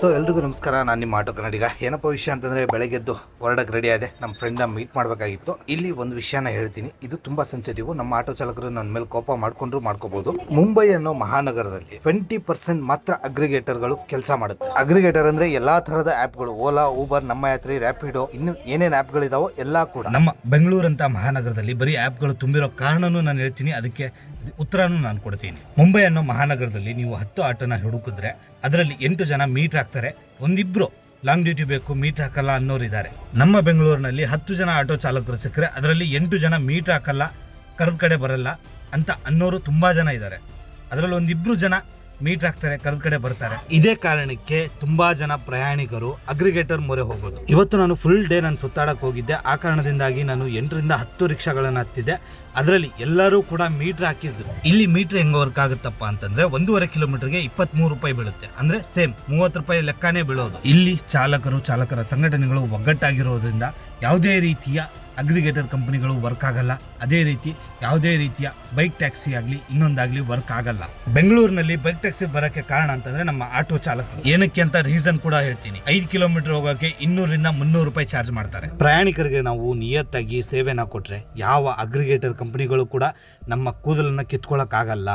So ಎಲ್ರಿಗೂ ನಮಸ್ಕಾರ. ನಾನು ನಿಮ್ಮ ಆಟೋ ಕನ್ನಡಿಗ. ಏನಪ್ಪ ವಿಷಯ ಅಂತಂದ್ರೆ, ಬೆಳಗ್ಗೆದ್ದು ಹೊರಡಕ್ಕೆ ರೆಡಿ ಆದೆ. ನಮ್ಮ ಫ್ರೆಂಡ್ನ ಮೀಟ್ ಮಾಡಬೇಕಾಗಿತ್ತು. ಇಲ್ಲಿ ಒಂದು ವಿಷಯನ ಹೇಳ್ತೀನಿ. ಇದು ತುಂಬಾ ಸೆನ್ಸಿಟಿವ್ ನಮ್ಮ ಆಟೋ ಚಾಲಕರು ನನ್ನ ಮೇಲೆ ಕೋಪ ಮಾಡ್ಕೊಂಡ್ರು ಮಾಡ್ಕೋಬಹುದು ಮುಂಬೈ ಅನ್ನೋ ಮಹಾನಗರದಲ್ಲಿ ಟ್ವೆಂಟಿ ಪರ್ಸೆಂಟ್ ಮಾತ್ರ ಅಗ್ರಿಗೇಟರ್ಗಳು ಕೆಲಸ ಮಾಡುತ್ತೆ. ಅಗ್ರಿಗೇಟರ್ ಅಂದ್ರೆ ಎಲ್ಲಾ ತರದ ಆಪ್ಗಳು. ಓಲಾ ಊಬರ್ ನಮ್ಮ ಯಾತ್ರಿ ರ್ಯಾಪಿಡೋ ಇನ್ನು ಏನೇನು ಆ್ಯಪ್ಗಳಿದಾವೋ ಎಲ್ಲಾ ಕೂಡ. ನಮ್ಮ ಬೆಂಗಳೂರಂತ ಮಹಾನಗರದಲ್ಲಿ ಬರೀ ಆ್ಯಪ್ಗಳು ತುಂಬಿರೋ ಕಾರಣನೂ ನಾನು ಹೇಳ್ತೀನಿ. ಅದಕ್ಕೆ ಉತ್ತರನೂ ನಾನು ಕೊಡ್ತೀನಿ. ಮುಂಬೈ ಅನ್ನೋ ಮಹಾನಗರದಲ್ಲಿ ನೀವು ಹತ್ತು ಆಟೋನ ಹುಡುಕಿದ್ರೆ ಅದರಲ್ಲಿ ಎಂಟು ಜನ ಮೀಟ್ ಹಾಕ್ತಾರೆ ಒಂದಿಬ್ರು ಲಾಂಗ್ ಡ್ಯೂಟಿ ಬೇಕು ಮೀಟ್ ಹಾಕಲ್ಲ ಅನ್ನೋರು ಇದ್ದಾರೆ ನಮ್ಮ ಬೆಂಗಳೂರಿನಲ್ಲಿ ಹತ್ತು ಜನ ಆಟೋ ಚಾಲಕರು ಸಿಕ್ಕರೆ ಅದರಲ್ಲಿ ಎಂಟು ಜನ ಮೀಟ್ ಹಾಕಲ್ಲ, ಕರೆದ ಕಡೆ ಬರಲ್ಲ ಅಂತ ಅನ್ನೋರು ತುಂಬಾ ಜನ ಇದ್ದಾರೆ. ಅದರಲ್ಲಿ ಒಂದಿಬ್ರು ಜನ ಮೀಟ್ ಹಾಕ್ತಾರೆ ಕರೆದ ಕಡೆ ಬರ್ತಾರೆ. ಇದೇ ಕಾರಣಕ್ಕೆ ತುಂಬಾ ಜನ ಪ್ರಯಾಣಿಕರು ಅಗ್ರಿಗೇಟರ್ ಮೊರೆ ಹೋಗೋದು. ಇವತ್ತು ನಾನು ಫುಲ್ ಡೇ ನಾನು ಸುತ್ತಾಡಕ್ ಹೋಗಿದ್ದೆ. ಆ ಕಾರಣದಿಂದಾಗಿ ನಾನು ಎಂಟರಿಂದ ಹತ್ತು ರಿಕ್ಷಾಗಳನ್ನು ಹತ್ತಿದ್ದೆ. ಅದರಲ್ಲಿ ಎಲ್ಲರೂ ಕೂಡ ಮೀಟರ್ ಹಾಕಿದ್ರು. ಇಲ್ಲಿ ಮೀಟರ್ ಹೆಂಗ ವರ್ಕ್ ಆಗುತ್ತಪ್ಪ ಅಂತಂದ್ರೆ ಒಂದೂವರೆ ಕಿಲೋಮೀಟರ್ಗೆ ಇಪ್ಪತ್ತ್ ಮೂರು ರೂಪಾಯಿ ಬೀಳುತ್ತೆ. ಅಂದ್ರೆ ಸೇಮ್ ಮೂವತ್ತು ರೂಪಾಯಿ ಲೆಕ್ಕನೇ ಬೀಳೋದು. ಇಲ್ಲಿ ಚಾಲಕರು, ಚಾಲಕರ ಸಂಘಟನೆಗಳು ಒಗ್ಗಟ್ಟಾಗಿರೋದ್ರಿಂದ ಯಾವುದೇ ರೀತಿಯ ಅಗ್ರಿಗೇಟರ್ ಕಂಪನಿಗಳು ವರ್ಕ್ ಆಗಲ್ಲ. ಅದೇ ರೀತಿ ಯಾವುದೇ ರೀತಿಯ ಬೈಕ್ ಟ್ಯಾಕ್ಸಿ ಆಗಲಿ ಇನ್ನೊಂದಾಗಲಿ ವರ್ಕ್ ಆಗಲ್ಲ. ಬೆಂಗಳೂರಿನಲ್ಲಿ ಬೈಕ್ ಟ್ಯಾಕ್ಸಿ ಬರೋಕ್ಕೆ ಕಾರಣ ಅಂತಂದ್ರೆ ನಮ್ಮ ಆಟೋ ಚಾಲಕರು. ಏನಕ್ಕೆ ಅಂತ ರೀಸನ್ ಕೂಡ ಹೇಳ್ತೀನಿ. ಐದು ಕಿಲೋಮೀಟರ್ ಹೋಗೋಕೆ ಇನ್ನೂರಿಂದ ಮುನ್ನೂರು ರೂಪಾಯಿ ಚಾರ್ಜ್ ಮಾಡ್ತಾರೆ. ಪ್ರಯಾಣಿಕರಿಗೆ ನಾವು ನಿಯತ್ತಾಗಿ ಸೇವೆನ ಕೊಟ್ಟರೆ ಯಾವ ಅಗ್ರಿಗೇಟರ್ ಕಂಪನಿಗಳು ಕೂಡ ನಮ್ಮ ಕೂದಲನ್ನು ಕಿತ್ಕೊಳ್ಳೋಕ್ಕಾಗಲ್ಲ